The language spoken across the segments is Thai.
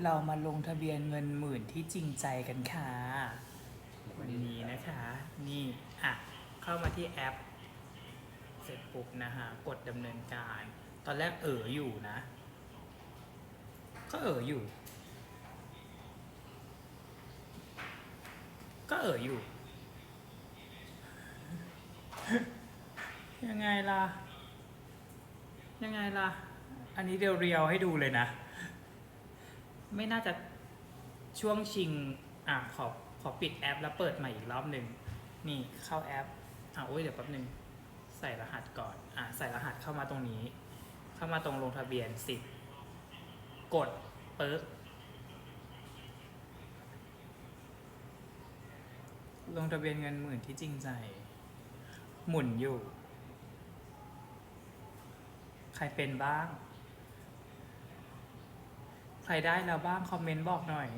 เรามาลงทะเบียนเงินหมื่นที่จริงใจกันค่ะ วันนี้นะคะ นี่อะเข้ามาที่แอป เสร็จปุ๊บนะฮะ กดดำเนินการ ตอนแรกเอออยู่นะ ก็เอออยู่ ก็เอออยู่ ยังไงล่ะ ยังไงล่ะ อันนี้เรียวๆให้ดูเลยนะ ไม่น่าจะช่วงชิงอะขอขอปิดแอป แล้วเปิดใหม่อีกรอบหนึ่งนี่เข้าแอปอะโอ้ยเดี๋ยวแป๊บหนึ่งใส่รหัสก่อนอะใส่รหัสเข้ามาตรงนี้ เข้ามาตรงลงทะเบียนสิบกดเปึ๊บลงทะเบียนเงินหมื่นที่จริงใจ หมุนอยู่ ใครเป็นบ้าง ใครได้แล้วบ้าง คอมเมนต์บอกหน่อย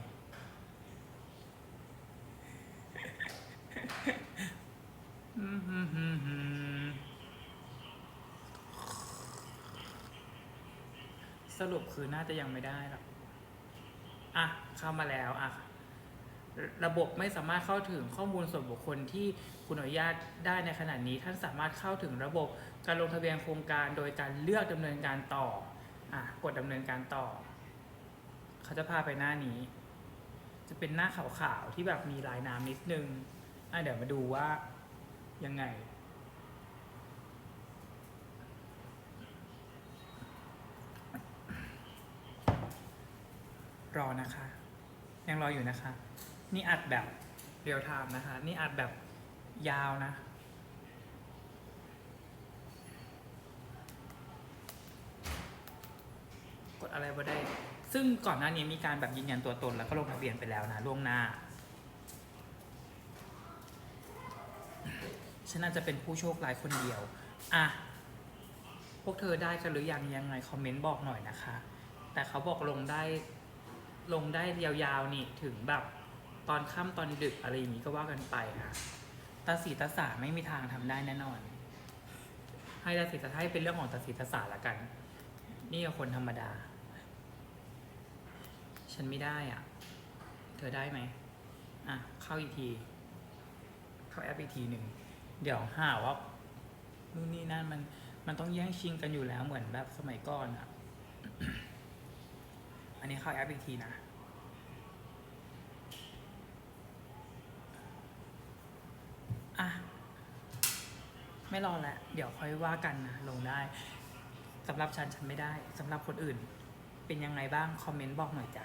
สรุปคือน่าจะยังไม่ได้หรอกอะ เข้ามาแล้วอะ ระบบไม่สามารถเข้าถึงข้อมูลส่วนบุคคลที่คุณอนุญาตได้ในขณะนี้ ท่านสามารถเข้าถึงระบบการลงทะเบียนโครงการโดยการเลือกดำเนินการต่อ อะ กดดำเนินการต่อ เขาจะพาไปหน้านี้ จะเป็นหน้าขาวๆที่แบบมีลายน้ำนิดนึงอะเดี๋ยวมาดูว่ายังไง รอนะคะ ยังรออยู่นะคะ นี่อัดแบบเรียลไทม์นะคะ นี่อัดแบบยาวนะกดอะไรบ่ได้ ซึ่งก่อนหน้านี้มีการแบบยืนยันตัวตนแล้วก็ลงทะเบียนไปแล้วนะล่วงหน้าฉันน่าจะเป็นผู้โชคร้ายคนเดียว อะ พวกเธอได้กันหรือยังยังไงคอมเมนต์บอกหน่อยนะคะ แต่เขาบอกลงได้ลงได้ยาวๆนี่ถึงแบบตอนค่ำตอนดึกอะไรอย่างนี้ก็ว่ากันไปค่ะตาสีตาสาไม่มีทางทำได้แน่นอน ให้ตาสีตาให้เป็นเรื่องของตาสีตาสาละกัน นี่ก็คนธรรมดา ฉันไม่ได้อะ เธอได้ไหมอะ เข้าอีกที เข้าแอปอีกทีหนึ่ง เดี๋ยวหาว่านู่นนี่นั่นมัน มันต้องแย่งชิงกันอยู่แล้วเหมือนแบบสมัยก่อนอะ อันนี้เข้าแอปอีกทีนะ อะ ไม่รอแล้วเดี๋ยวค่อยว่ากันนะลงได้สำหรับฉันฉันไม่ได้สำหรับคนอื่น เป็นยังไงบ้าง คอมเมนต์บอกหน่อยจ้ะ